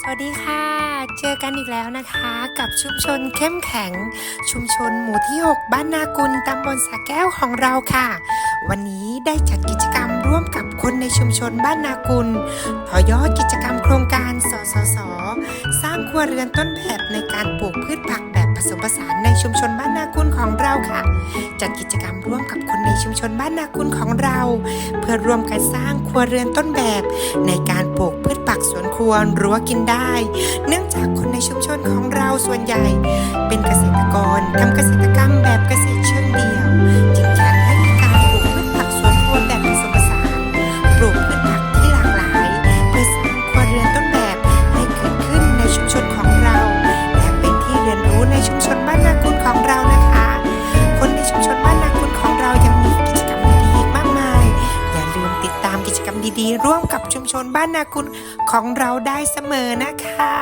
สวัสดีค่ะ เจอกันอีกแล้วนะคะ กับชุมชนเข้มแข็ง ชุมชนหมู่ที่ 6 บ้านนากุลตำบลสะแก้วของเราค่ะ วันนี้ได้จัดกิจกรรมร่วมกับคนในชุมชนบ้านนากุลต่อยอดกิจกรรมโครงการสสส สร้างครัวเรือนต้นแบบในการปลูกพืชผักแบบ ผสมผสานในชุมชนบ้านนาคุณของเราค่ะ จัดกิจกรรมร่วมกับคนในชุมชนบ้านนาคุณของเรา เพื่อร่วมกันสร้างครัวเรือนต้นแบบ ในการปลูกพืชผักสวนครัวรั้วกินได้ เนื่องจากคนในชุมชนของเราส่วนใหญ่ เป็นเกษตรกรทำเกษตรกรรมแบบเกษ ดีร่วมกับชุมชนบ้านนาคุณของเราได้เสมอนะคะ